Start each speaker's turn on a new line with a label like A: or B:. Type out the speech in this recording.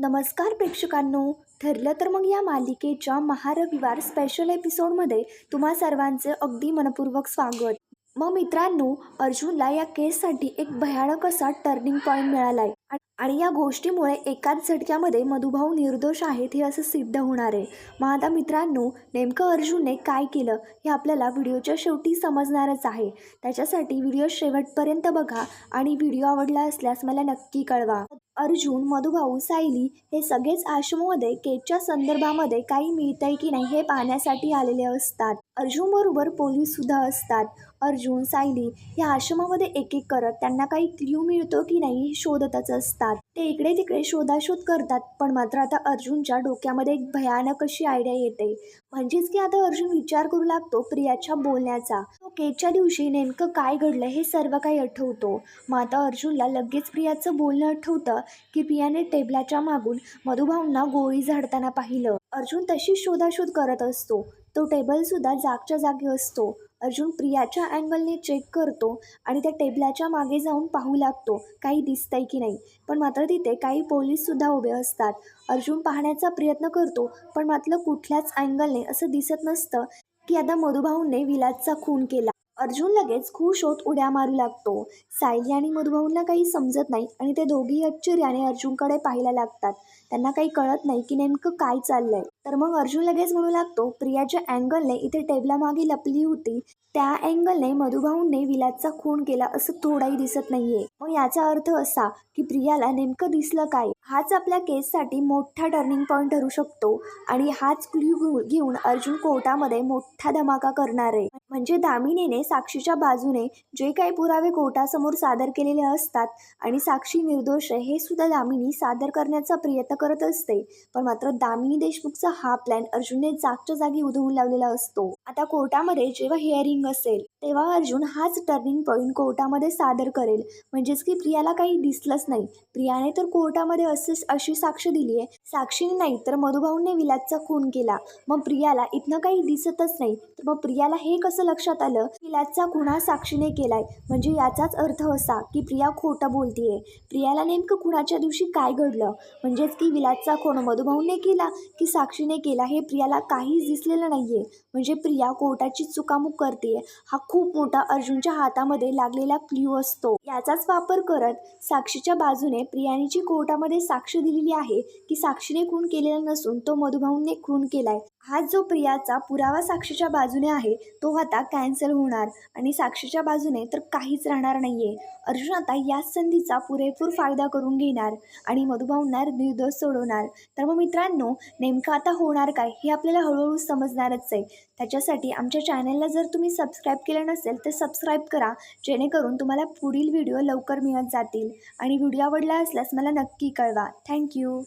A: नमस्कार प्रेक्षकांनो ठरलं तर मग या मालिकेच्या महारविवार स्पेशल एपिसोडमध्ये तुम्हा सर्वांचे अगदी मनपूर्वक स्वागत. मग मित्रांनो अर्जुनला या केससाठी एक भयानक असा टर्निंग पॉईंट मिळाला आहे आणि या गोष्टीमुळे एकाच झटक्यामध्ये मधुभाऊ निर्दोष आहेत हे असं सिद्ध होणार आहे. मग आता मित्रांनो नेमकं अर्जुनने काय केलं हे आपल्याला व्हिडिओच्या शेवटी समजणारच आहे. त्याच्यासाठी व्हिडिओ शेवटपर्यंत बघा आणि व्हिडिओ आवडला असल्यास मला नक्की कळवा. अर्जुन मधुभाऊ सायली हे सगळेच आश्रममध्ये केकच्या संदर्भामध्ये काही मिळतंय की नाही हे पाहण्यासाठी आलेले असतात. अर्जुनबरोबर पोलीससुद्धा असतात. अर्जुन सायली या आश्रमामध्ये एक एक करत त्यांना काही क्ल्यू मिळतो की नाही हे शोधतच असतात. ते इकडे तिकडे शोधाशोध करतात पण मात्र आता अर्जुनच्या डोक्यामध्ये एक भयानक अशी आयडिया येते. म्हणजेच की आता अर्जुन विचार करू लागतो प्रियाच्या बोलण्याचा. तो केकच्या दिवशी नेमकं काय घडलं हे सर्व काही आठवतो. मग आता अर्जुनला लगेच प्रियाचं बोलणं आठवतं की प्रियाने टेबलाच्या मागून मधुभाऊंना गोळी झाडताना पाहिलं. अर्जुन तशीच शोधाशोध करत असतो. तो टेबलसुद्धा जागच्या जागी असतो. अर्जुन प्रियाच्या अँगलने चेक करतो आणि त्या टेबलाच्या मागे जाऊन पाहू लागतो. काही दिसतंय की नाही. पण मात्र तिथे काही पोलीससुद्धा उभे असतात. अर्जुन पाहण्याचा प्रयत्न करतो पण मात्र कुठल्याच अँगलने असं दिसत नसतं की आता मधुभाऊने विलासचा खून केला. अर्जुन लगेच खुश होत उड्या मारू लागतो. सायली आणि मधुभाऊंना काही समजत नाही आणि ते दोघी आश्चर्याने अर्जुनकडे पाहायला लागतात. त्यांना काही कळत नाही की नेमकं काय चाललंय. तर मग अर्जुन लगेच म्हणू लागतो प्रियाच्या अँगलने इथे टेबलामागे लपली होती. त्या अँगलने मधुभाऊंने विलासचा खून केला असं थोडाही दिसत नाहीये. मग याचा अर्थ असा की प्रियाला नेमकं दिसलं काय? हाच आपल्या केससाठी मोठा टर्निंग पॉईंट ठरू शकतो आणि हाच क्ल्यू घेऊन अर्जुन कोर्टामध्ये मोठा धमाका करणार. आहे म्हणजे दामिनीने साक्षीच्या बाजूने जे काही पुरावे कोर्टासमोर सादर केलेले असतात आणि साक्षी निर्दोष आहे हे सुद्धा दामिनी सादर करण्याचा प्रयत्न करत असते. पण मात्र दामिनी देशमुखचा हा प्लॅन अर्जुनने जागच्या जागी उधळून लावलेला असतो. आता कोर्टामध्ये जेव्हा हिअरिंग असेल तेव्हा अर्जुन हाच टर्निंग पॉईंट कोर्टामध्ये सादर करेल. म्हणजेच की प्रियाला काही दिसलंच नाही. प्रियाने तर कोर्टामध्ये असे अशी साक्ष दिली आहे. साक्षीने नाही तर मधुभाऊने विलासचा खून केला. मग प्रियाला इथनं काही दिसतच नाही. तर मग प्रियाला हे कसं लक्षात आलं? विलासचा खुणा साक्षीने केलाय. म्हणजे याचाच अर्थ असा की प्रिया खोटं बोलतीये. प्रियाला नेमकं खुणाच्या दिवशी काय घडलं? म्हणजेच की विलासचा खून मधुभाऊने केला की साक्षीने केला हे प्रियाला काहीच दिसलेलं नाहीये. म्हणजे प्रिया कोर्टाची चुकामुक करते हा खूप मोठा अर्जुनच्या हातामध्ये लागलेला क्ल्यू असतो. याचाच वापर करत साक्षीच्या बाजूने प्रियानीची कोर्टामध्ये साक्ष दिलेली आहे की साक्षीने खून केलेला नसून तो मधुभाऊने खून केलाय. हा जो प्रियाचा पुरावा साक्षीच्या बाजूने आहे तो आता कॅन्सल होणार. आणि साक्षीच्या बाजूने तर काहीच राहणार नाही आहे अर्जुन आता याच संधीचा पुरेपूर फायदा करून घेणार आणि मधुभाऊंना निर्दोष सोडवणार. तर मग मित्रांनो नेमकं आता होणार काय हे आपल्याला हळूहळू समजणारच आहे. त्याच्यासाठी आमच्या चॅनलला जर तुम्ही सबस्क्राईब केलं नसेल तर सबस्क्राईब करा जेणेकरून तुम्हाला पुढील व्हिडिओ लवकर मिळत जातील. आणि व्हिडिओ आवडला असल्यास मला नक्की कळवा. थँक्यू.